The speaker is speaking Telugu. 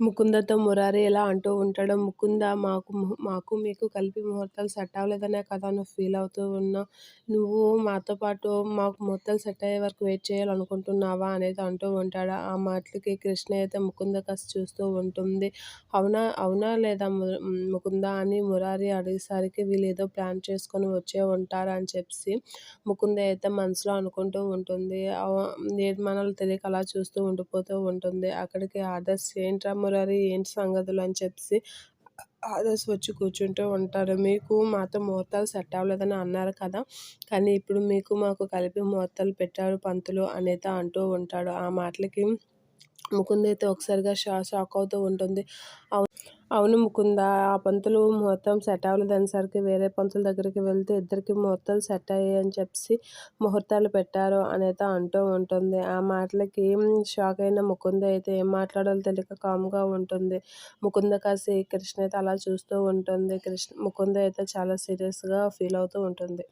ముకుందతో మురారి ఎలా అంటూ ఉంటాడు ముకుంద మాకు మాకు మీకు కలిపి ముహూర్తాలు సెట్ అవ్వలేదనే కదా నువ్వు ఫీల్ అవుతూ ఉన్నావు నువ్వు మాతో పాటు మాకు ముహూర్తాలు సెట్ అయ్యే వరకు వెయిట్ చేయాలనుకుంటున్నావా అనేది అంటూ ఉంటాడు? ఆ మాటలకి కృష్ణ అయితే ముకుంద కాస్త చూస్తూ ఉంటుంది. అవునా అవునా లేదా ముకుంద అని మురారి అడిగేసరికి వీళ్ళు ఏదో ప్లాన్ చేసుకొని వచ్చే ఉంటారు అని చెప్పి ముకుంద అయితే మనసులో అనుకుంటూ ఉంటుంది. మనల్ని తెలియక అలా చూస్తూ ఉండిపోతూ ఉంటుంది. అక్కడికి ఆదర్శ్ ఏంట్రా మురారి ఏంటి సంగతులు అని చెప్పి ఆదర్శ్ వచ్చి కూర్చుంటూ ఉంటారు. మీకు మాతో ముహూర్తాలు సెట్ అవ్వలేదని అన్నారు కదా. కానీ ఇప్పుడు మీకు మాకు కలిపి ముహూర్తాలు పెట్టారు పంతులు అనేత అంటూ ఉంటాడు. ఆ మాటలకి ముకుంద్ అయితే ఒకసారిగా షా షాక్ అవుతూ ఉంటుంది అవును ముకుంద ఆ పంతులు ముహూర్తం సెట్ అవ్వలేదనేసరికి వేరే పంతుల దగ్గరికి వెళ్తే ఇద్దరికి ముహూర్తాలు సెట్ అయ్యాయి అని చెప్పి ముహూర్తాలు పెట్టారు అనేది అంటూ ఉంటుంది. ఆ మాటలకి షాక్ అయిన ముకుంద అయితే ఏం మాట్లాడాలో తెలియక కామ్గా ఉంటుంది. ముకుంద కాసి కృష్ణ అయితే అలా చూస్తూ ఉంటుంది. కృష్ణ ముకుంద అయితే చాలా సీరియస్గా ఫీల్ అవుతూ ఉంటుంది.